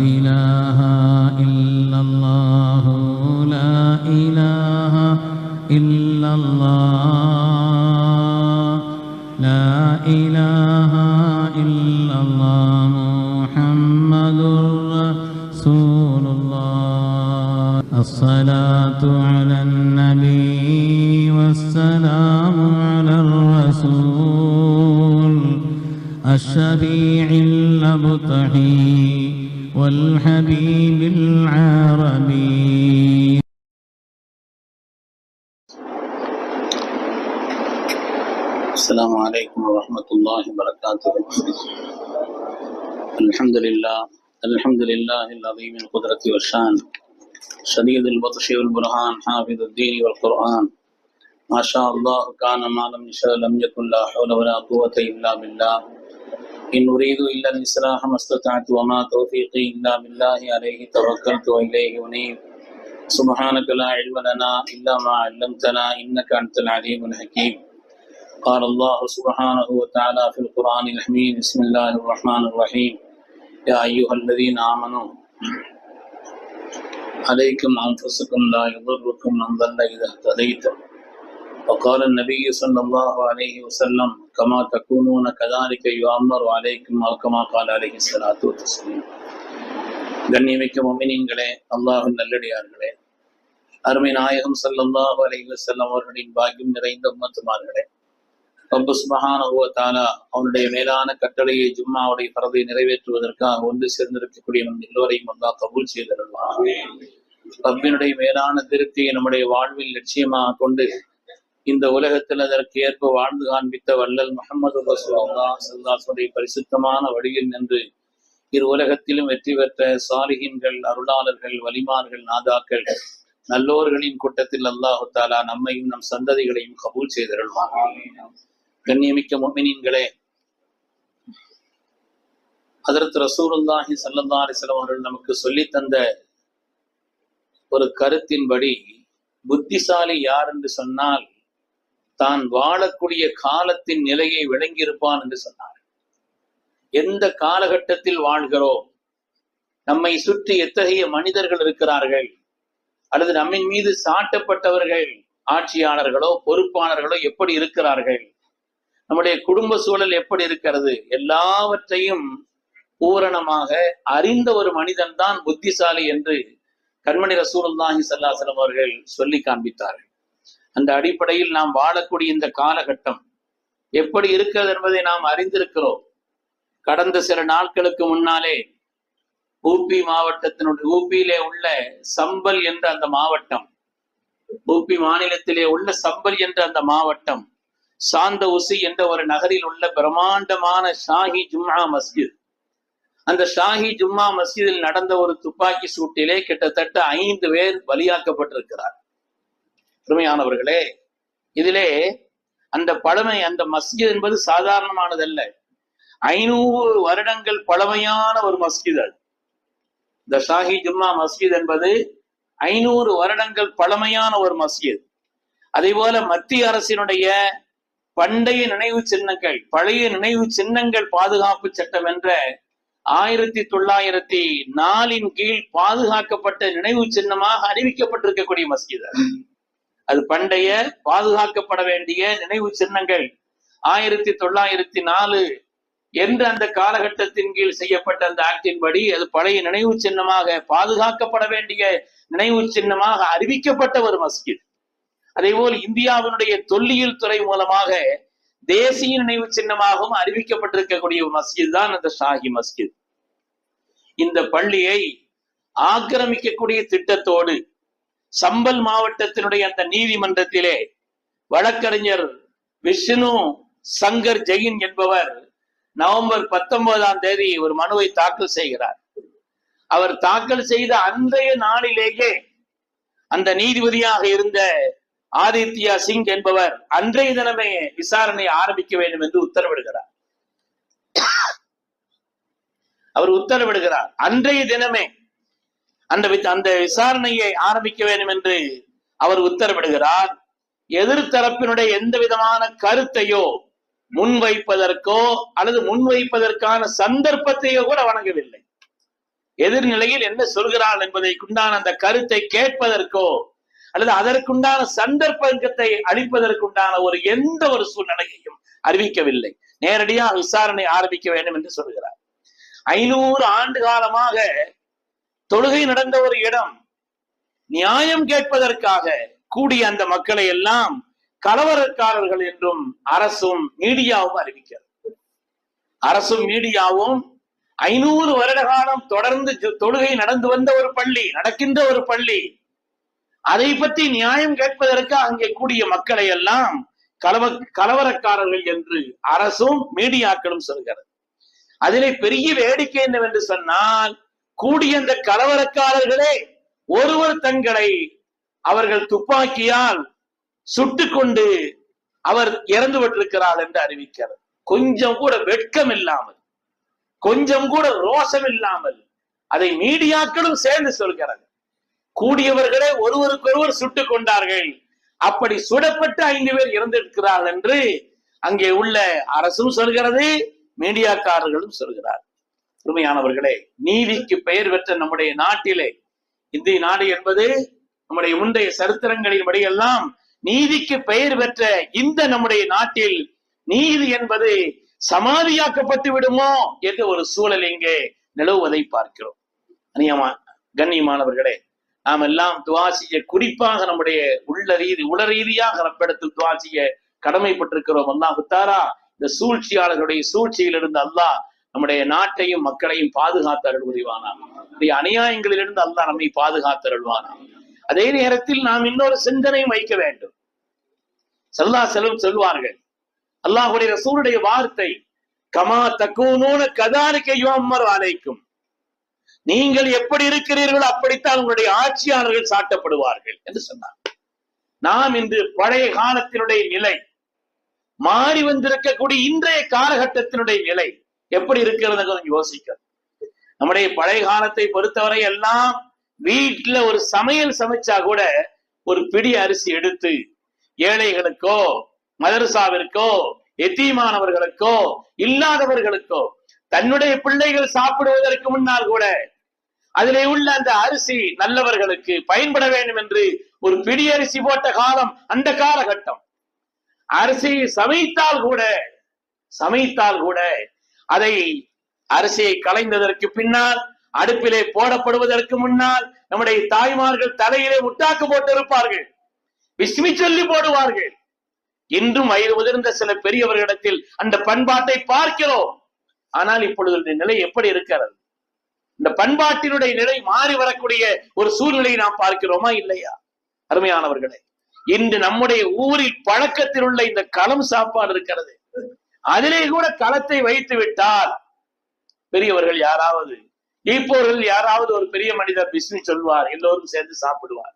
إله والحبيب العربي. السلام عليكم ورحمة الله وبركاته. الحمد لله الحمد لله العظيم القدرة والشان. شديد البطش والبرهان حافظ الدين والقرآن. ما شاء الله كان ما لم يشاء لم يكن لا حول ولا قوة إلا بالله. إن أريد إلا الإصلاح ما استطعت وما توفيقي إلا بالله عليه توكلت وإليه أنيب. سبحانك لا علم لنا إلا ما علمتنا إنك أنت العليم الحكيم. قال الله سبحانه وتعالى في القرآن الحميد بسم الله الرحمن الرحيم. يا أيها الذين آمنوا عليكم أنفسكم لا يضركم من ضل إذا اهتديتم. وقال النبي صلى الله عليه وسلم كما تكونون كذلك يؤمر عليكم أو كما قال عليه الصلاة والتسليم கண்ணியமிக்க மொமினிங்களே அல்லாஹின் நல்லடியார்களே அருமை நாயகம் ஸல்லல்லாஹு அலைஹி வஸல்லம் அவர்களின் பாக்கியம் நிறைந்த உம்மத்துமார்களே ரப்பு சுபஹானஹு வ தஆலா அவனுடைய மேலான கட்டளையை ஜும்மாவுடைய பரதை நிறைவேற்றுவதற்காக ஒன்று சேர்ந்திருக்கக்கூடிய நம் எல்லோரையும் அல்லாஹ் கபூல் செய்திருந்தான் ரப்பினுடைய மேலான திருப்தியை நம்முடைய வாழ்வில் லட்சியமாக கொண்டு இந்த உலகத்தில் அதற்கு ஏற்ப வாழ்ந்து காண்பித்த வள்ளல் முகமது ரசூலுல்லா பரிசுத்தமான வழியில் நின்று இரு உலகத்திலும் வெற்றி பெற்ற சாலிகின்கள் அருளாளர்கள் வலிமார்கள் நாதாக்கள் நல்லோர்களின் கூட்டத்தில் அல்லாஹு தாலா நம்மையும் நம் சந்ததிகளையும் கபூல் செய்திருள்வான். கண்ணியமிக்க முமினின்களே அதற்கு ரசூலுல்லாஹி சல்லந்தாரி அலிஸ்லாம் அவர்கள் நமக்கு சொல்லி தந்த ஒரு கருத்தின்படி புத்திசாலி யார் என்று சொன்னால் தான் வாழக்கூடிய காலத்தின் நிலையை விளங்கியிருப்பான் என்று சொன்னார். எந்த காலகட்டத்தில் வாழ்கிறோம்? நம்மை சுற்றி எத்தகைய மனிதர்கள் இருக்கிறார்கள்? அல்லது நம்மின் மீது சாட்டப்பட்டவர்கள் ஆட்சியாளர்களோ பொறுப்பாளர்களோ எப்படி இருக்கிறார்கள்? நம்முடைய குடும்ப சூழல் எப்படி இருக்கிறது? எல்லாவற்றையும் பூரணமாக அறிந்த ஒரு மனிதன் தான் புத்திசாலி என்று கண்மணி ரசூலுல்லாஹி சல்லாசலம் அவர்கள் சொல்லி காண்பித்தார்கள். அந்த அடிப்படையில் நாம் வாழக்கூடிய இந்த காலகட்டம் எப்படி இருக்கிறது என்பதை நாம் அறிந்திருக்கிறோம். கடந்த சில நாட்களுக்கு முன்னாலே ஊபி மாவட்டத்தினுடைய ஊபியிலே உள்ள சம்பல் என்ற அந்த மாவட்டம் ஊபி மாநிலத்திலே உள்ள சம்பல் என்ற அந்த மாவட்டம் சாந்த உசி என்ற ஒரு நகரில் உள்ள பிரம்மாண்டமான ஷாஹி ஜும்மா மஸ்ஜித். அந்த ஷாஹி ஜும்மா மஸ்ஜிதில் நடந்த ஒரு துப்பாக்கி சூட்டிலே கிட்டத்தட்ட ஐந்து பேர் பலியாக்கப்பட்டிருக்கிறார் பெருமையானவர்களே இதிலே அந்த பழமை அந்த மஸ்ஜித் என்பது சாதாரணமானதல்ல. ஐநூறு வருடங்கள் பழமையான ஒரு மஸ்ஜித் அது. இந்த ஷாஹி ஜும்மா மஸ்ஜித் என்பது ஐநூறு வருடங்கள் பழமையான ஒரு மஸ்ஜித். அதே போல மத்திய அரசினுடைய பண்டைய நினைவு சின்னங்கள் பழைய நினைவு சின்னங்கள் பாதுகாப்பு சட்டம் என்ற ஆயிரத்தி தொள்ளாயிரத்தி நாலின் கீழ் பாதுகாக்கப்பட்ட நினைவு சின்னமாக அறிவிக்கப்பட்டிருக்கக்கூடிய மஸ்ஜித் அது பண்டைய பாதுகாக்கப்பட வேண்டிய நினைவு சின்னங்கள். ஆயிரத்தி தொள்ளாயிரத்தி நாலு என்று அந்த காலகட்டத்தின் கீழ் செய்யப்பட்ட அந்த ஆக்டின் படி அது பழைய நினைவு சின்னமாக பாதுகாக்கப்பட வேண்டிய நினைவு சின்னமாக அறிவிக்கப்பட்ட ஒரு மஸ்ஜித். அதே போல் இந்தியாவினுடைய தொல்லியல் துறை மூலமாக தேசிய நினைவு சின்னமாகவும் அறிவிக்கப்பட்டிருக்கக்கூடிய ஒரு மஸ்ஜித் தான் அந்த ஷாஹி மஸ்ஜித். இந்த பள்ளியை ஆக்கிரமிக்கக்கூடிய திட்டத்தோடு சம்பல் மாவட்டத்தினுடைய அந்த நீதிமன்றத்திலே வழக்கறிஞர் விஷ்ணு சங்கர் ஜெயின் என்பவர் நவம்பர் பத்தொன்பதாம் தேதி ஒரு மனுவை தாக்கல் செய்கிறார். அவர் தாக்கல் செய்த அன்றைய நாளிலேயே அந்த நீதிபதியாக இருந்த ஆதித்யா சிங் என்பவர் அன்றைய தினமே விசாரணை ஆரம்பிக்க வேண்டும் என்று உத்தரவிடுகிறார். அவர் உத்தரவிடுகிறார். அன்றைய தினமே அந்த அந்த விசாரணையை ஆரம்பிக்க வேண்டும் என்று அவர் உத்தரவிடுகிறார். எதிர்த்தரப்பினுடைய எந்த விதமான கருத்தையோ முன்வைப்பதற்கோ அல்லது முன்வைப்பதற்கான சந்தர்ப்பத்தையோ கூட வழங்கவில்லை. எதிர்நிலையில் என்ன சொல்கிறாள் என்பதை உண்டான அந்த கருத்தை கேட்பதற்கோ அல்லது அதற்குண்டான சந்தர்ப்பத்தை அளிப்பதற்குண்டான ஒரு எந்த ஒரு சூழ்நிலையையும் அறிவிக்கவில்லை. நேரடியாக விசாரணை ஆரம்பிக்க வேண்டும் என்று சொல்கிறார். ஐநூறு ஆண்டு காலமாக தொழுகை நடந்த ஒரு இடம். நியாயம் கேட்பதற்காக கூடிய அந்த மக்களை எல்லாம் கலவரக்காரர்கள் என்றும் அரசும் மீடியாவும் அறிவிக்கிறது. அரசும் மீடியாவும் ஐநூறு வருட காலம் தொடர்ந்து தொழுகை நடந்து வந்த ஒரு பள்ளி நடக்கின்ற ஒரு பள்ளி. அதை பற்றி நியாயம் கேட்பதற்கு அங்கே கூடிய மக்களை எல்லாம் கலவ கலவரக்காரர்கள் என்று அரசும் மீடியாக்களும் சொல்கிறது. அதிலே பெரிய வேடிக்கை என்னவென்று சொன்னால் கூடிய இந்த கலவரக்காரர்களே ஒருவர் தங்களை அவர்கள் துப்பாக்கியால் சுட்டு கொண்டு அவர் இறந்து விட்டிருக்கிறார் என்று அறிவிக்கிறார் கொஞ்சம் கூட வெட்கம் இல்லாமல் கொஞ்சம் கூட ரோஷம் இல்லாமல் அதை மீடியாக்களும் சேர்ந்து சொல்கிறார்கள். கூடியவர்களே ஒருவருக்கொருவர் சுட்டுக் கொண்டார்கள். அப்படி சுடப்பட்டு ஐந்து பேர் இறந்திருக்கிறார்கள் என்று அங்கே உள்ள அரசும் சொல்கிறது மீடியாக்காரர்களும் சொல்கிறார் உண்மையானவர்களே நீதிக்கு பெயர் பெற்ற நம்முடைய நாட்டிலே இந்திய நாடு என்பது நம்முடைய முந்தைய சரித்திரங்களின்படி எல்லாம் நீதிக்கு பெயர் பெற்ற இந்த நம்முடைய நாட்டில் நீதி என்பது சமாதியாக்கப்பட்டு விடுமோ என்ற ஒரு சூழல் இங்கே நிலவுவதை பார்க்கிறோம். அநியமா கண்ணியமானவர்களே நாம் எல்லாம் துவாசிய குறிப்பாக நம்முடைய உள்ள ரீதி உள ரீதியாக ரப்பிடத்தில் துவாசிய கடமைப்பட்டிருக்கிறோம். அல்லாஹு தாரா இந்த சூழ்ச்சியாளர்களுடைய சூழ்ச்சியிலிருந்து அல்லாஹ் நம்முடைய நாட்டையும் மக்களையும் பாதுகாத்து அருள் இந்த அநியாயங்களிலிருந்து அல்லாஹ் நம்மை பாதுகாத்து அருள்வானா? அதே நேரத்தில் நாம் இன்னொரு சிந்தனையும் வைக்க வேண்டும். சல்லா செல்வம் சொல்வார்கள் அல்லாஹுடைய ரசூருடைய வார்த்தை கமா தக்கூனூன கதாரிக்க யோம்மர் அழைக்கும் நீங்கள் எப்படி இருக்கிறீர்களோ அப்படித்தான் உங்களுடைய ஆட்சியாளர்கள் சாட்டப்படுவார்கள் என்று சொன்னார். நாம் இன்று பழைய காலத்தினுடைய நிலை மாறி வந்திருக்கக்கூடிய இன்றைய காலகட்டத்தினுடைய நிலை எப்படி இருக்கிறது கொஞ்சம் யோசிக்க நம்முடைய பழைய காலத்தை பொறுத்தவரை எல்லாம் வீட்டுல ஒரு சமையல் சமைச்சா கூட ஒரு பிடி அரிசி எடுத்து ஏழைகளுக்கோ மதரசாவிற்கோ எத்தீமானவர்களுக்கோ இல்லாதவர்களுக்கோ தன்னுடைய பிள்ளைகள் சாப்பிடுவதற்கு முன்னால் கூட அதிலே உள்ள அந்த அரிசி நல்லவர்களுக்கு பயன்பட வேண்டும் என்று ஒரு பிடி அரிசி போட்ட காலம் அந்த காலகட்டம். அரிசி சமைத்தால் கூட சமைத்தால் கூட அதை அரிசியை கலைந்ததற்கு பின்னால் அடுப்பிலே போடப்படுவதற்கு முன்னால் நம்முடைய தாய்மார்கள் தலையிலே முட்டாக்கு போட்டிருப்பார்கள். விஸ்மி சொல்லி போடுவார்கள். இன்றும் வயது முதிர்ந்த சில பெரியவர்களிடத்தில் அந்த பண்பாட்டை பார்க்கிறோம். ஆனால் இப்பொழுது நிலை எப்படி இருக்கிறது? இந்த பண்பாட்டினுடைய நிலை மாறி வரக்கூடிய ஒரு சூழ்நிலையை நாம் பார்க்கிறோமா இல்லையா? அருமையானவர்களே இன்று நம்முடைய ஊரில் பழக்கத்தில் உள்ள இந்த களம் சாப்பாடு இருக்கிறது. அதிலே கூட களத்தை வைத்து விட்டால் பெரியவர்கள் யாராவது இப்போர்கள் யாராவது ஒரு பெரிய மனிதர் பிஸ்னி சொல்வார் எல்லோரும் சேர்ந்து சாப்பிடுவார்.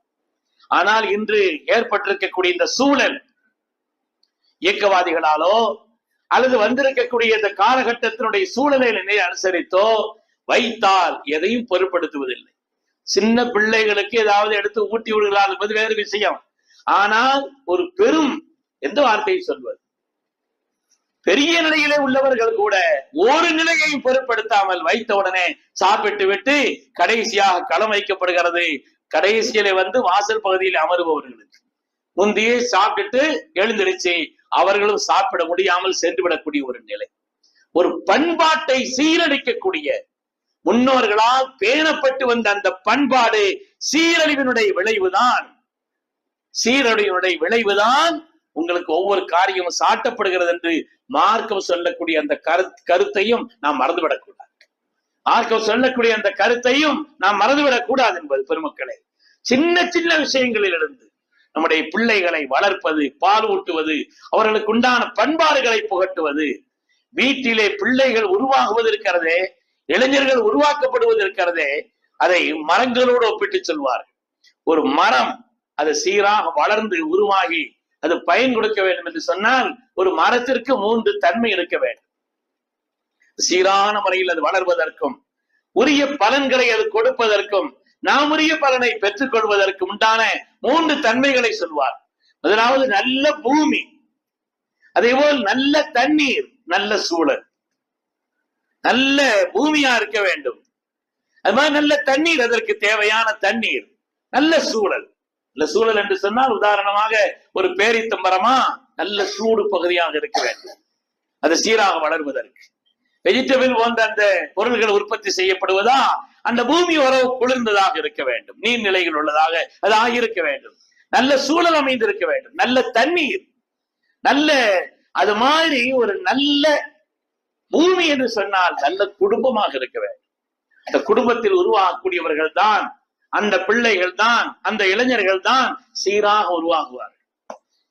ஆனால் இன்று ஏற்பட்டிருக்கக்கூடிய இந்த சூழல் இயக்கவாதிகளாலோ அல்லது வந்திருக்கக்கூடிய இந்த காலகட்டத்தினுடைய சூழலை அனுசரித்தோ வைத்தால் எதையும் பொருட்படுத்துவதில்லை. சின்ன பிள்ளைகளுக்கு ஏதாவது எடுத்து ஊட்டி விடுகிறார் என்பது வேறு விஷயம். ஆனால் ஒரு பெரும் எந்த வார்த்தையை சொல்வது? பெரிய நிலையிலே உள்ளவர்கள் கூட ஒரு நிலையையும் பொருட்படுத்தாமல் வைத்த உடனே சாப்பிட்டு விட்டு கடைசியாக களம் வைக்கப்படுகிறது. கடைசியிலே வந்து வாசல் பகுதியில் அமருபவர்களுக்கு. முந்தையே சாப்பிட்டுட்டு எழுந்திருச்சு அவர்களும் சாப்பிட முடியாமல் சென்று விடக்கூடிய ஒரு நிலை. ஒரு பண்பாட்டை சீரழிக்கக்கூடிய முன்னோர்களால் பேணப்பட்டு வந்த அந்த பண்பாடு சீரழிவினுடைய விளைவுதான். சீரழிவினுடைய விளைவுதான் உங்களுக்கு ஒவ்வொரு காரியமும் சாட்டப்படுகிறது என்று மார்க்கம் சொல்லக்கூடிய அந்த கருத்தையும் நாம் மறந்துவிடக்கூடாது. மார்க்கம் சொல்லக்கூடிய அந்த கருத்தையும் நாம் மறந்துவிடக்கூடாது என்பது பெருமக்களே. சின்ன சின்ன விஷயங்களிலிருந்து நம்முடைய பிள்ளைகளை வளர்ப்பது பால் ஊட்டுவது அவர்களுக்கு உண்டான பண்பாடுகளை புகட்டுவது வீட்டிலே பிள்ளைகள் உருவாகுவது இருக்கிறதே இளைஞர்கள் உருவாக்கப்படுவது இருக்கிறதே அதை மரங்களோடு ஒப்பிட்டு சொல்வார்கள். ஒரு மரம் அது சீராக வளர்ந்து உருவாகி அது பயன் கொடுக்க வேண்டும் என்று சொன்னால் ஒரு மரத்திற்கு மூன்று தன்மை இருக்க வேண்டும். சீரான முறையில் அது வளர்வதற்கும் உரிய பலன்களை அது கொடுப்பதற்கும் நாம் உரிய பலனை பெற்றுக் கொள்வதற்கு உண்டான மூன்று தன்மைகளை சொல்வார். முதலாவது நல்ல பூமி. அதே போல் நல்ல தண்ணீர் நல்ல சூழல். நல்ல பூமியா இருக்க வேண்டும். அது மாதிரி நல்ல தண்ணீர் அதற்கு தேவையான தண்ணீர் நல்ல சூழல். நல்ல சூழல் என்று சொன்னால் உதாரணமாக ஒரு பேரித்தம்பரமா நல்ல சூடு பகுதியாக இருக்க வேண்டும். அது சீராக வளர்வதற்கு. வெஜிடபிள் போன்ற அந்த பொருள்கள் உற்பத்தி செய்யப்படுவதா? அந்த பூமி உறவு குளிர்ந்ததாக இருக்க வேண்டும். நீர்நிலைகள் உள்ளதாக அது ஆகியிருக்க வேண்டும். நல்ல சூழல் அமைந்திருக்க வேண்டும். நல்ல தண்ணீர். நல்ல அது மாதிரி ஒரு நல்ல பூமி என்று சொன்னால் நல்ல குடும்பமாக இருக்க வேண்டும். அந்த குடும்பத்தில் உருவாகக்கூடியவர்கள் தான் அந்த பிள்ளைகள் தான் அந்த இளைஞர்கள் தான் சீராக உருவாகுவார்கள்.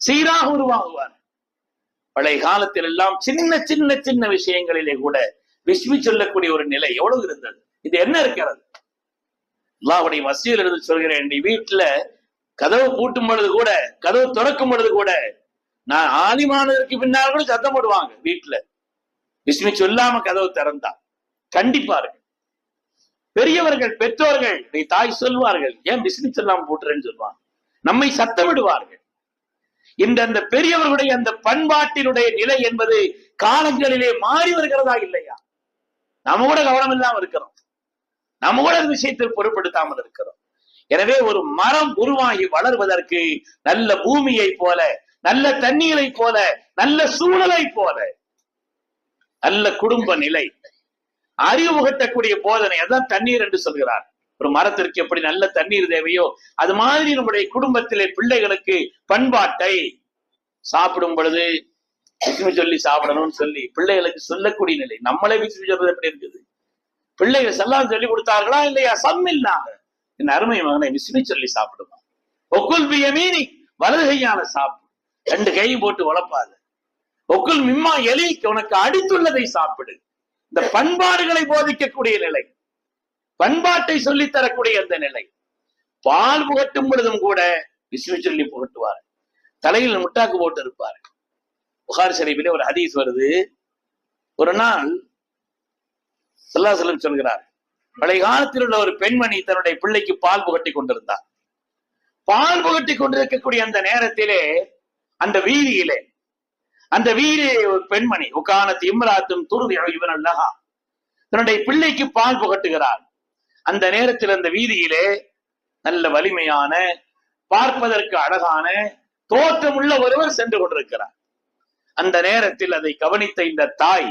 சீராக உருவாகுவார். பழைய காலத்தில் எல்லாம் சின்ன சின்ன சின்ன விஷயங்களிலே கூட விஸ்மி சொல்லக்கூடிய ஒரு நிலை எவ்வளவு இருந்தது? இது என்ன இருக்கிறது? அல்லாவுடைய மசியில் இருந்து சொல்கிறேன் நீ வீட்டுல கதவு பூட்டும் பொழுது கூட கதவு திறக்கும் பொழுது கூட நான் ஆதிமானதற்கு பின்னால் கூட சத்தம் போடுவாங்க வீட்டுல. விஸ்மி சொல்லாம கதவு திறந்தா. கண்டிப்பார்கள் பெரியவர்கள் பெற்றோர்கள் நீ தாய் சொல்வார்கள் ஏன் விஸ்மி சொல்லாம போட்டுறேன்னு சொல்லுவாங்க நம்மை சத்தமிடுவார்கள். இந்த அந்த பெரியவர்களுடைய அந்த பண்பாட்டினுடைய நிலை என்பது காலங்களிலே மாறி வருகிறதா இல்லையா? நம்ம கூட கவனம் இல்லாம இருக்கிறோம். நம்ம கூட அந்த விஷயத்தில் பொருட்படுத்தாமல் இருக்கிறோம். எனவே ஒரு மரம் உருவாகி வளர்வதற்கு நல்ல பூமியை போல நல்ல தண்ணீரை போல நல்ல சூழலை போல நல்ல குடும்ப நிலை அறிவு புகட்டக்கூடிய போதனை. அதான் தண்ணீர் என்று சொல்கிறார். ஒரு மரத்திற்கு எப்படி நல்ல தண்ணீர் தேவையோ அது மாதிரி நம்முடைய குடும்பத்திலே பிள்ளைகளுக்கு பண்பாட்டை சாப்பிடும் பொழுது விஷ்ணு சொல்லி சாப்பிடணும்னு சொல்லி பிள்ளைகளுக்கு சொல்லக்கூடிய நிலை. நம்மளே விஷ்ணு சொல்றது எப்படி இருக்குது? பிள்ளைகள் செல்லாம் சொல்லி கொடுத்தார்களா இல்லையா? சம்மில்லாக என் அருமை மகனை விஷ்ணு சொல்லி சாப்பிடுவான் ஒக்குல் பிய வலது கையால சாப்பிடு. ரெண்டு கையும் போட்டு உழப்பாது. ஒக்குல் மிம்மா எலி உனக்கு அடித்துள்ளதை சாப்பிடு. இந்த பண்பாடுகளை போதிக்கக்கூடிய நிலை. பண்பாட்டை சொல்லித் தரக்கூடிய அந்த நிலை. பால் புகட்டும் பொழுதும் கூட விஷ்ணு சொல்லி புகட்டுவார். தலையில் முட்டாக்கு போட்டு இருப்பார். புகார் ஷரீஃபிலே ஒரு ஹதீஸ் வருது. ஒரு நாள் சல்லாசலம் சொல்கிறார் பழைய காலத்தில் உள்ள ஒரு பெண்மணி தன்னுடைய பிள்ளைக்கு பால் புகட்டி கொண்டிருந்தார். பால் புகட்டி கொண்டிருக்கக்கூடிய அந்த நேரத்திலே அந்த வீதியிலே அந்த வீதியிலே ஒரு பெண்மணி உக்கானத்து இம்ராத்தும் துருதி இவன் அல்லஹா தன்னுடைய பிள்ளைக்கு பால் புகட்டுகிறார் அந்த நேரத்தில் அந்த வீதியிலே நல்ல வலிமையான பார்ப்பதற்கு அழகான தோற்றமுள்ள ஒருவர் சென்று கொண்டிருக்கிறார். அந்த நேரத்தில் அதை கவனித்த இந்த தாய்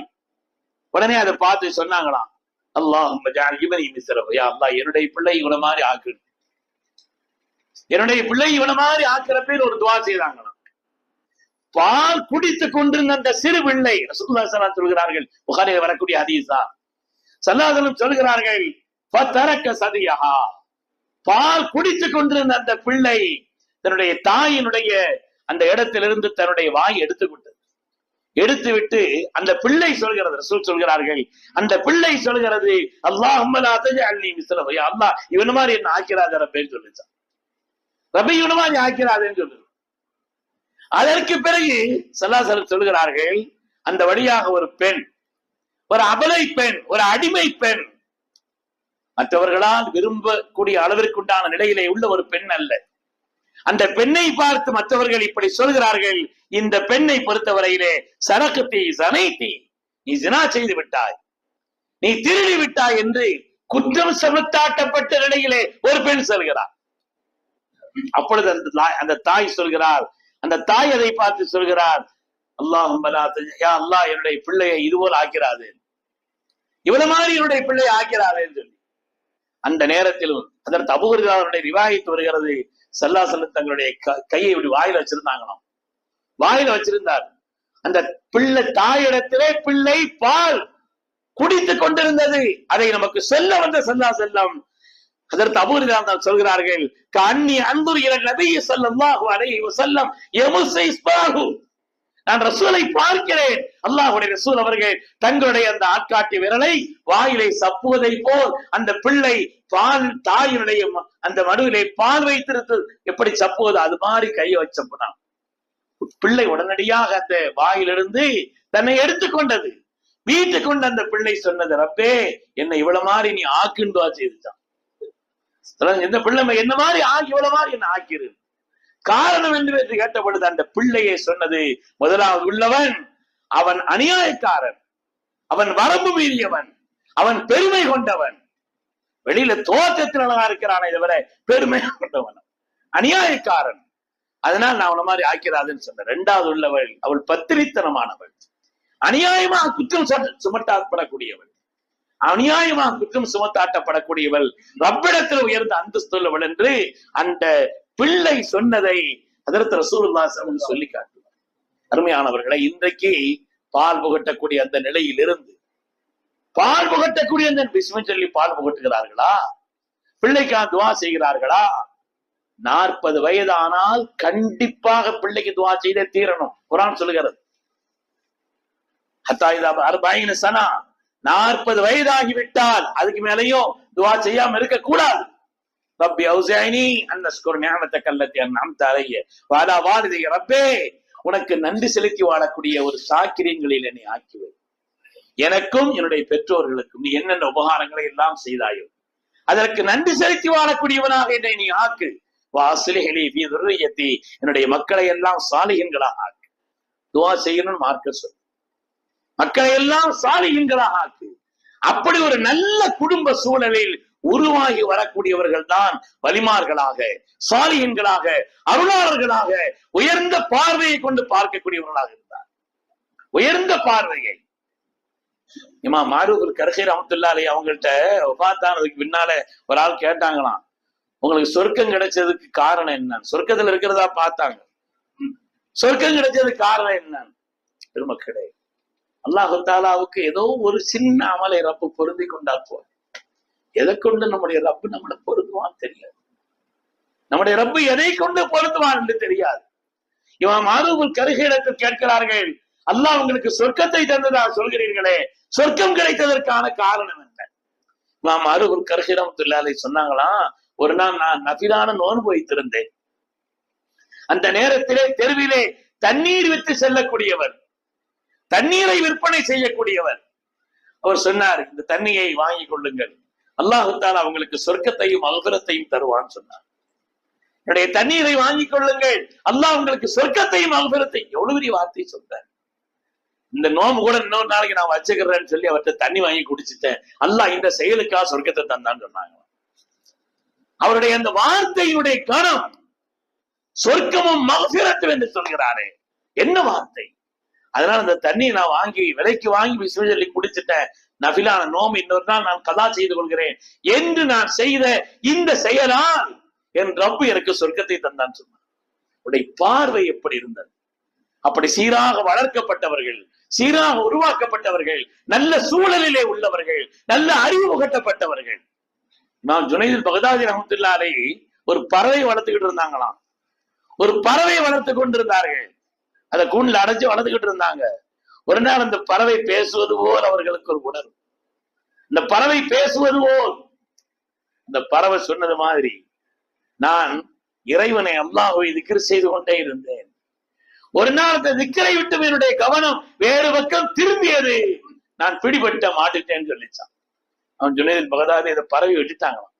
உடனே அதை பார்த்து சொன்னாங்களாம் அல்லாஹ் இவனை மிசிறவு யா என்னுடைய பிள்ளை இவனை மாதிரி ஆக்கு என்னுடைய பிள்ளை இவனை மாதிரி ஆக்கிற பேர் ஒரு துவா செய்தாங்களாம். பால் குடித்துக் கொண்டிருந்த அந்த சிறு பிள்ளை ரசூல்லா ஸல்லல்லாஹு சொல்கிறார்கள் புகாரில் வரக்கூடிய ஹதீஸா? சல்லாசலம் சொல்கிறார்கள் பத்தரக்க சதியஹா பால் குடித்துக் கொண்டிருந்த அந்த பிள்ளை தன்னுடைய தாயினுடைய அந்த இடத்திலிருந்து தன்னுடைய வாய் எடுத்து எடுத்துவிட்டு எடுத்து விட்டு அந்த பிள்ளை சொல்கிறது ரசூல் சொல்கிறார்கள் அந்த பிள்ளை சொல்கிறது அல்லாஹ் அள்ளி மிஸ்லவை அல்லாஹ் இவனு மாதிரி என்ன ஆக்கிறாத ரப்பேன்னு சொல்லிச்சான் ரபி இவனு மாதிரி ஆக்கிறாதேன்னு சொல்லு அதற்கு பிறகு சல்லாசலம் சொல்கிறார்கள் அந்த வழியாக ஒரு பெண் ஒரு அபலை பெண் ஒரு அடிமை பெண் மற்றவர்களால் விரும்பக்கூடிய அளவிற்குண்டான நிலையிலே உள்ள ஒரு பெண் அல்ல. அந்த பெண்ணை பார்த்து மற்றவர்கள் இப்படி சொல்கிறார்கள் இந்த பெண்ணை பொறுத்தவரையிலே சரக்கு தீ சனை தீ நீ ஜினா செய்து விட்டாய். நீ திருடி விட்டாய் என்று குற்றம் செலுத்தாட்டப்பட்ட நிலையிலே ஒரு பெண் சொல்கிறார் அப்பொழுது அந்த தாய் அந்த தாய் சொல்கிறார் அந்த தாய் அதை பார்த்து சொல்கிறார் அல்லாஹும் அல்லாஹ் என்னுடைய பிள்ளையை இதுபோல் ஆக்கிறாது. இவ்வளவு மாதிரி என்னுடைய பிள்ளையை ஆக்கிறாதேன்னு சொல்லி. அந்த நேரத்திலும் அதற்கு அபுகுரிதாருடைய ரிவாயித்து வருகிறது. சல்லா செல்ல தங்களுடைய கையை இப்படி வாயில வச்சிருந்தாங்களாம். வாயில வச்சிருந்தார். அந்த பிள்ளை தாயிடத்திலே பிள்ளை பால் குடித்துக் கொண்டிருந்தது. அதை நமக்கு சொல்ல வந்த சல்லா செல்லம். அதற்கு அபூரிதான் சொல்கிறார்கள் கண்ணி அன்புகிற நபி சொல்லல்லாஹு அலைஹி செல்லம் எமுசை நான் ரசூலை பார்க்கிறேன். அல்லாஹுடைய ரசூல் அவர்கள் தங்களுடைய அந்த ஆட்காட்டி விரலை வாயிலை சப்புவதை போல் அந்த பிள்ளை பால் தாயினுடைய அந்த மடுவிலே பால் வைத்திருத்து எப்படி சப்புவது? அது மாதிரி கையை வச்சப்படான் பிள்ளை உடனடியாக அந்த வாயிலிருந்து தன்னை எடுத்துக்கொண்டது. வீட்டுக்கு கொண்டு அந்த பிள்ளை சொன்னது ரப்பே என்னை இவ்வளவு மாதிரி நீ ஆக்குண்டுவா செய்துட்டான் இந்த பிள்ளை என்ன மாதிரி ஆக்கி இவ்வளவு மாதிரி என்ன ஆக்கிரு? காரணம் என்று என்று கேட்டபொழுது அந்த பிள்ளையை சொன்னது முதலாவது உள்ளவன் அவன் அநியாயக்காரன். அவன் வரம்பு மீறியவன். அவன் பெருமை கொண்டவன். வெளியில தோற்றத்தில் அழகா இருக்கிறானே தவிர பெருமை கொண்டவன். அநியாயக்காரன். அதனால் நான் அவனை மாதிரி ஆக்கிறாதுன்னு சொன்னேன். ரெண்டாவது உள்ளவள் அவள் பத்திரித்தனமானவள். அநியாயமாக குற்றம் சும- சுமத்தாப்படக்கூடியவள் அநியாயமாக குற்றம் சுமத்தாட்டப்படக்கூடியவள். ரப்பிடத்தில் உயர்ந்த அந்தஸ்துள்ளவள் என்று அந்த பிள்ளை சொன்னதை அதற்கு ரசூலுல்லாஹ் சொல்லி காட்டுவார். அருமையானவர்களை இன்றைக்கு பால் புகட்டக்கூடிய அந்த நிலையிலிருந்து பால் புகட்டக்கூடிய அந்த பிஸ்மி சொல்லி பால் புகட்டுகிறார்களா? பிள்ளைக்கான் துவா செய்கிறார்களா? நாற்பது வயதானால் கண்டிப்பாக பிள்ளைக்கு துவா செய்தே தீரணும். குரான் சொல்லுகிறது. ஹத்தாயிதா சனா நாற்பது வயதாகிவிட்டால் அதுக்கு மேலையும் துவா செய்யாம இருக்க கூடாது ரப்பி அவுசைனி அன்னஸ்குர் நியமத்தக அல்லத்தி அன்அம்த தரைய. வாடா வாடுதை ரப்பே உனக்கு நன்றி செலுத்தி வாழக்கூடிய ஒரு சாக்கிரியங்களில் என்னை ஆக்கிவை எனக்கும் என்னுடைய பெற்றோர்களுக்கும் நீ என்னென்ன உபகாரங்களை எல்லாம் செய்தாயோ அதற்கு நன்றி செலுத்தி வாழக்கூடியவனாக என்னை நீ ஆக்கு. வாசிலிகளி துர்ரியத்தி என்னுடைய மக்களை எல்லாம் சாலிகன்களாக ஆக்கு. துவா செய்யணும்னு மார்க்க சொல்லு மக்களை எல்லாம் சாலிகன்களாக ஆக்கு. அப்படி ஒரு நல்ல குடும்ப சூழலில் உருவாகி வரக்கூடியவர்கள் தான் வலிமார்களாக சாலியன்களாக அருளாளர்களாக உயர்ந்த பார்வையை கொண்டு பார்க்கக்கூடியவர்களாக இருந்தார். உயர்ந்த பார்வையை. இமா மாரூர் கரசீர் அமத்துல்லாலே அவங்கள்ட்ட பார்த்தானதுக்கு பின்னால ஒரு ஆள் கேட்டாங்களாம். உங்களுக்கு சொர்க்கம் கிடைச்சதுக்கு காரணம் என்ன? சொர்க்கத்துல இருக்கிறதா பார்த்தாங்க. சொர்க்கம் கிடைச்சதுக்கு காரணம் என்ன? பெருமக்களே அல்லாஹு தாலாவுக்கு ஏதோ ஒரு சின்ன அமலை ரப்பு பொருந்தி கொண்டால் போல் எதை கொண்டு நம்முடைய ரப்பு நம்மளை பொருத்துவான் தெரியாது. நம்முடைய ரப்பு எதை கொண்டு பொருத்துவான் என்று தெரியாது. இவன் மாதவர்கள் கருகையிடத்தில் கேட்கிறார்கள் அல்லாஹ் உங்களுக்கு சொர்க்கத்தை தந்ததா சொல்கிறீர்களே சொர்க்கம் கிடைத்ததற்கான காரணம் என்ன? இமாம் அருகுல் கருகிரமத்துல்லாலை சொன்னாங்களாம் ஒரு நாள் நான் நபிலான நோன்பு வைத்திருந்தேன். அந்த நேரத்திலே தெருவிலே தண்ணீர் வித்து செல்லக்கூடியவர் தண்ணீரை விற்பனை செய்யக்கூடியவர். அவர் சொன்னார் இந்த தண்ணியை வாங்கிக் கொள்ளுங்கள். அல்லாஹு அவங்களுக்கு சொர்க்கத்தையும் அல்பரத்தையும் தருவான்னு சொன்னார். என்னுடைய தண்ணீரை வாங்கிக் கொள்ளுங்கள். அல்லாஹ் உங்களுக்கு சொர்க்கத்தையும் அல்பரத்தையும் எவ்வளவு பெரிய வார்த்தை சொன்னார் இந்த நோம்பு கூட இன்னொரு நாளைக்கு நான் வச்சுக்கிறேன்னு சொல்லி அவர்கிட்ட தண்ணி வாங்கி குடிச்சிட்டேன். அல்லாஹ் இந்த செயலுக்காக சொர்க்கத்தை தந்தான்னு சொன்னாங்க. அவருடைய அந்த வார்த்தையினுடைய கணம் சொர்க்கமும் மகசிரத்தும் என்று சொல்கிறாரே. என்ன வார்த்தை? அதனால அந்த தண்ணியை நான் வாங்கி விலைக்கு வாங்கி விசுவலி குடிச்சிட்டேன். நபிலான நோம் இன்னொரு நாள் நான் கதா செய்து கொள்கிறேன். என்று நான் செய்த இந்த செயலால் என் ரப்பு எனக்கு சொர்க்கத்தை தந்தான் சொன்னான் உடைய பார்வை எப்படி இருந்தது? அப்படி சீராக வளர்க்கப்பட்டவர்கள் சீராக உருவாக்கப்பட்டவர்கள் நல்ல சூழலிலே உள்ளவர்கள் நல்ல அறிவு புகட்டப்பட்டவர்கள். நான் ஜுனைதில் பகதாதி ரஹமத்துல்லாலை ஒரு பறவை வளர்த்துக்கிட்டு இருந்தாங்களாம். ஒரு பறவை வளர்த்து கொண்டிருந்தார்கள். அதை கூண்டில் அடைச்சு வளர்த்துக்கிட்டு இருந்தாங்க. ஒரு நாள் அந்த பறவை பேசுவது போல் அவர்களுக்கு ஒரு உணர்வு. இந்த பறவை பேசுவது போல். இந்த பறவை சொன்னது மாதிரி நான் இறைவனை அல்லாஹுவை திக்ர் செய்து கொண்டே இருந்தேன். ஒரு நாள் அந்த திக்கரை விட்டு என்னுடைய கவனம் வேறு பக்கம் திரும்பியது. நான் பிடிபட்ட மாட்டுட்டேன்னு சொல்லிச்சான். அவன் ஜுனைதில் பகதாது இதை பறவை விட்டுட்டாங்களாம்.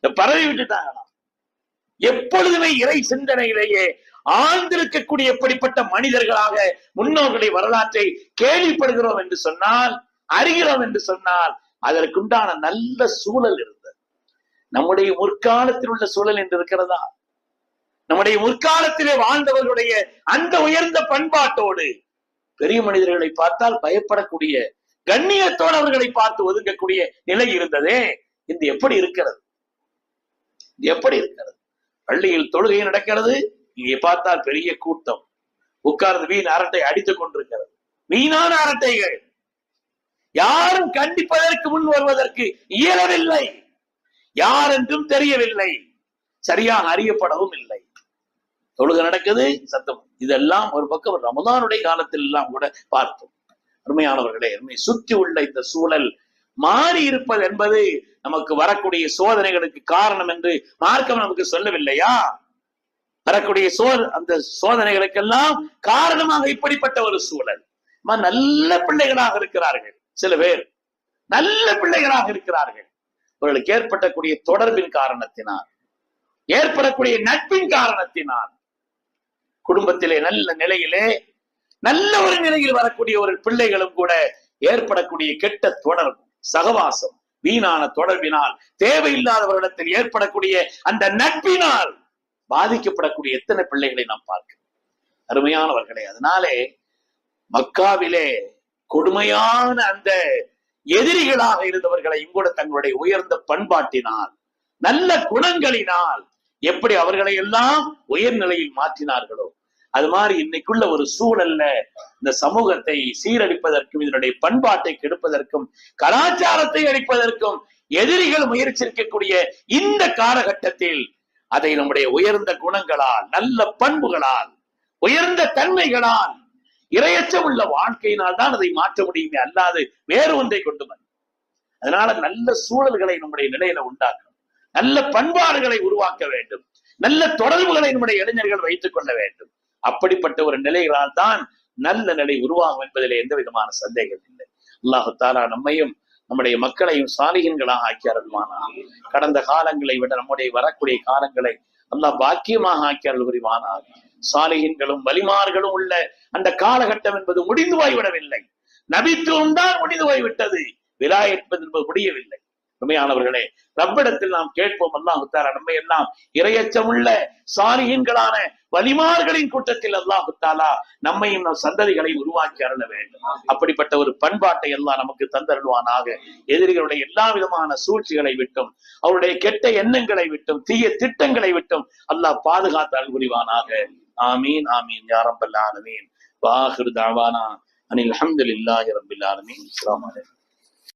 இந்த பறவை விட்டுட்டாங்களாம். எப்பொழுதுமே இறை சிந்தனையிலேயே ஆழ்ந்திருக்கக்கூடிய எப்படிப்பட்ட மனிதர்களாக முன்னோர்களை வரலாற்றை கேள்விப்படுகிறோம் என்று சொன்னால் அறிகிறோம் என்று சொன்னால் அதற்குண்டான நல்ல சூழல் இருந்தது. நம்முடைய முற்காலத்தில் உள்ள சூழல் என்று இருக்கிறதா? நம்முடைய முற்காலத்திலே வாழ்ந்தவர்களுடைய அந்த உயர்ந்த பண்பாட்டோடு பெரிய மனிதர்களை பார்த்தால் பயப்படக்கூடிய கண்ணியத்தோடு அவர்களை பார்த்து ஒதுங்கக்கூடிய நிலை இருந்ததே. இது எப்படி இருக்கிறது? இது எப்படி இருக்கிறது? பள்ளியில் தொழுகை நடக்கிறது இங்கே பார்த்தால் பெரிய கூட்டம். உட்கார்ந்து வீண் அரட்டை அடித்துக் கொண்டிருக்கிறது. வீணான அரட்டைகள். யாரும் கண்டிப்பதற்கு முன் வருவதற்கு இயலவில்லை. யார் என்றும் தெரியவில்லை. சரியாக அறியப்படவும் இல்லை. தொழுகை நடக்குது சத்தம். இதெல்லாம் ஒரு பக்கம் ரமதானுடைய காலத்தில் எல்லாம் கூட பார்த்தோம். அருமையானவர்களே அருமை சுற்றி உள்ள இந்த சூழல் மாறி இருப்பது என்பது நமக்கு வரக்கூடிய சோதனைகளுக்கு காரணம் என்று மார்க்கம் நமக்கு சொல்லவில்லையா? வரக்கூடிய சோ அந்த சோதனைகளுக்கெல்லாம் காரணமாக இப்படிப்பட்ட ஒரு சூழல். நல்ல பிள்ளைகளாக இருக்கிறார்கள் சில பேர். நல்ல பிள்ளைகளாக இருக்கிறார்கள். அவர்களுக்கு ஏற்பட்டக்கூடிய தொடர்பின் காரணத்தினால் ஏற்படக்கூடிய நட்பின் காரணத்தினால் குடும்பத்திலே நல்ல நிலையிலே நல்ல ஒரு நிலையில் வரக்கூடிய ஒரு பிள்ளைகளும் கூட ஏற்படக்கூடிய கெட்ட தொடர்பு சகவாசம் வீணான தொடர்பினால் தேவையில்லாதவர்களிடத்தில் ஏற்படக்கூடிய அந்த நட்பினால் பாதிக்கப்படக்கூடிய எத்தனை பிள்ளைகளை நாம் பார்க்கிறோம்? அருமையானவர்களே அதனாலே மக்காவிலே கொடுமையான அந்த எதிரிகளாக இருந்தவர்களையும் கூட தங்களுடைய உயர்ந்த பண்பாட்டினால் நல்ல குணங்களினால் எப்படி அவர்களை எல்லாம் உயர்நிலையில் மாற்றினார்களோ அது மாதிரி இன்னைக்குள்ள ஒரு சூழல்ல இந்த சமூகத்தை சீரழிப்பதற்கும் இதனுடைய பண்பாட்டை கெடுப்பதற்கும் கலாச்சாரத்தை அழிப்பதற்கும் எதிரிகள் முயற்சிக்கக்கூடிய இந்த காலகட்டத்தில் அதை நம்முடைய உயர்ந்த குணங்களால் நல்ல பண்புகளால் உயர்ந்த தன்மைகளால் இரையச்சம் உள்ள வாழ்க்கையினால் தான் அதை மாற்ற முடியுமே அல்லாது வேறு ஒன்றை கொண்டு வந்து அதனால நல்ல சூழல்களை நம்முடைய நிலையில உண்டாக்கணும். நல்ல பண்பாடுகளை உருவாக்க வேண்டும். நல்ல தொடர்புகளை நம்முடைய இளைஞர்கள் வைத்துக் கொள்ள வேண்டும். அப்படிப்பட்ட ஒரு நிலைகளால் தான் நல்ல நிலை உருவாகும் என்பதிலே எந்த விதமான சந்தேகம் இல்லை. அல்லாஹு தாலா நம்மையும் நம்முடைய மக்களையும் சாலிகன்களாக ஆக்கி கடந்த காலங்களை விட நம்முடைய வரக்கூடிய காலங்களை அல்லாஹ் பாக்கியமாக ஆக்கியார்கள் அருள் புரிவானாக. சாலிகின்களும் வலிமார்களும் உள்ள அந்த காலகட்டம் என்பது முடிந்து போய்விடவில்லை. நபித்துவம் தான் முடிந்து போய்விட்டது. என்பது என்பது முடியவில்லை. உண்மையானவர்களே ரப்பிடத்தில் நாம் கேட்போம் அல்லாஹ் தாலா நம்மை எல்லாம் இரையச்சமுள்ள சாரியன்களான வலிமார்களின் கூட்டத்தில் அல்லாஹு தாலா நம்மையும் நம் சந்ததிகளை உருவாக்கி அருள வேண்டும். அப்படிப்பட்ட ஒரு பண்பாட்டை எல்லாம் நமக்கு தந்தருள்வானாக. எதிரிகளுடைய எல்லா விதமான சூழ்ச்சிகளை விட்டும் அவருடைய கெட்ட எண்ணங்களை விட்டும் தீய திட்டங்களை விட்டும் அல்லாஹ் பாதுகாத்து அருள் புரிவானாக. ஆமீன் ஆமீன் யா ரப்பல் ஆலமீன். வாஹிர் தாவானா. அனில் அல்ஹம்துலில்லாஹி ரப்பில் ஆலமீன். அஸ்லாம் அலைக்கும்.